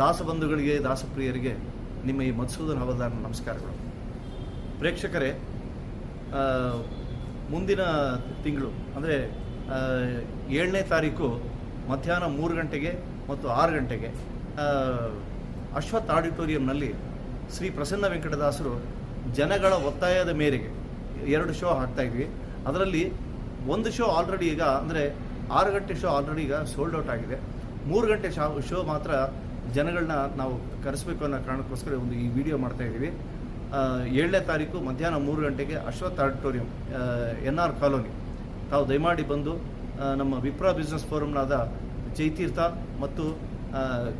ದಾಸಬಂಧುಗಳಿಗೆ, ದಾಸಪ್ರಿಯರಿಗೆ ನಿಮ್ಮ ಈ ಮಧುಸೂದನ್ ಹವಲ್ದಾರ್ ನಮಸ್ಕಾರಗಳು. ಪ್ರೇಕ್ಷಕರೇ ಮುಂದಿನ ತಿಂಗಳು, ಅಂದರೆ ಏಳನೇ ತಾರೀಕು ಮಧ್ಯಾಹ್ನ ಮೂರು ಗಂಟೆಗೆ ಮತ್ತು ಆರು ಗಂಟೆಗೆ ಅಶ್ವಥ್ ಆಡಿಟೋರಿಯಂನಲ್ಲಿ ಶ್ರೀ ಪ್ರಸನ್ನ ವೆಂಕಟದಾಸರು ಜನಗಳ ಒತ್ತಾಯದ ಮೇರೆಗೆ ಎರಡು ಶೋ ಹಾಕ್ತಾ ಇದ್ವಿ. ಅದರಲ್ಲಿ ಒಂದು ಶೋ ಆಲ್ರೆಡಿ ಈಗ, ಅಂದರೆ, ಆರು ಗಂಟೆ ಶೋ ಆಲ್ರೆಡಿ ಈಗ ಸೋಲ್ಡ್ ಔಟ್ ಆಗಿದೆ. ಮೂರು ಗಂಟೆ ಶಾ, ಶೋ ಮಾತ್ರ ಜನಗಳನ್ನ ನಾವು ಕರೆಸಬೇಕು ಅನ್ನೋ ಕಾರಣಕ್ಕೋಸ್ಕರ ಒಂದು ಈ ವಿಡಿಯೋ ಮಾಡ್ತಾ ಇದ್ದೀವಿ. ಏಳನೇ ತಾರೀಕು ಮಧ್ಯಾಹ್ನ ಮೂರು ಗಂಟೆಗೆ Ashwath auditorium N R colony. ತಾವು ದಯಮಾಡಿ ಬಂದು ನಮ್ಮ ವಿಪ್ರಾ ಬಿಸ್ನೆಸ್ ಫೋರಮ್ನಾದ ಜೈತೀರ್ಥ ಮತ್ತು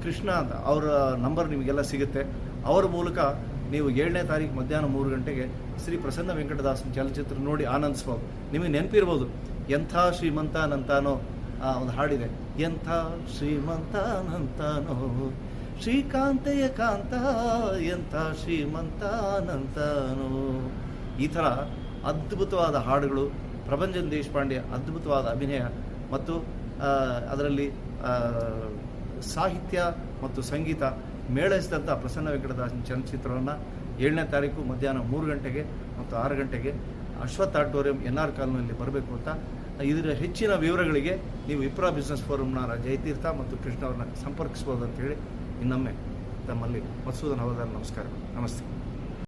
ಕೃಷ್ಣ ಅಂತ ಅವರ ನಂಬರ್ ನಿಮಗೆಲ್ಲ ಸಿಗುತ್ತೆ. ಅವರ ಮೂಲಕ ನೀವು ಏಳನೇ ತಾರೀಕು ಮಧ್ಯಾಹ್ನ ಮೂರು ಗಂಟೆಗೆ ಶ್ರೀ ಪ್ರಸನ್ನ ವೆಂಕಟದಾಸನ್ ಚಲನಚಿತ್ರ ನೋಡಿ ಆನಂದಿಸ್ಬೋದು ನಿಮಗೆ ನೆನಪಿರ್ಬೋದು ಎಂಥ ಶ್ರೀಮಂತನಂತಾನೋ ಆ, ಒಂದು ಹಾಡಿದೆ. ಎಂಥ ಶ್ರೀಮಂತನಂತಾನೋ, ಶ್ರೀಕಾಂತೆಯ ಕಾಂತ, ಎಂಥ ಶ್ರೀಮಂತನಂತಾನೋ. ಈ ಥರ ಅದ್ಭುತವಾದ ಹಾಡುಗಳು, ಪ್ರಭಂಜನ್ ದೇಶಪಾಂಡೆ ಅದ್ಭುತವಾದ ಅಭಿನಯ ಮತ್ತು ಅದರಲ್ಲಿ ಸಾಹಿತ್ಯ ಮತ್ತು ಸಂಗೀತ ಮೇಳೈಸಿದಂಥ ಪ್ರಸನ್ನ ವೆಂಕಟದಾಸನ್ ಚಲನಚಿತ್ರವನ್ನು ಏಳನೇ ತಾರೀಕು ಮಧ್ಯಾಹ್ನ ಮೂರು ಗಂಟೆಗೆ ಮತ್ತು ಆರು ಗಂಟೆಗೆ ಅಶ್ವಥ್ ಆಡಿಟೋರಿಯಂ ಎನ್ ಆರ್ ಕಾಲೋನಿಯಲ್ಲಿ ಬರಬೇಕು ಅಂತ ಇದರ ಹೆಚ್ಚಿನ ವಿವರಗಳಿಗೆ ನೀವು ವಿಪ್ರಾ ಬಿಸ್ನೆಸ್ ಫೋರಮ್ನ ಜಯತೀರ್ಥ ಮತ್ತು ಕೃಷ್ಣ ಅವ್ರನ್ನ ಸಂಪರ್ಕಿಸ್ಬೋದು ಅಂತೇಳಿ ಇನ್ನೊಮ್ಮೆ ತಮ್ಮಲ್ಲಿ ಮಸೂದನ್ ಹವಲ್ದಾರ್ ನಮಸ್ಕಾರ. ನಮಸ್ತೆ.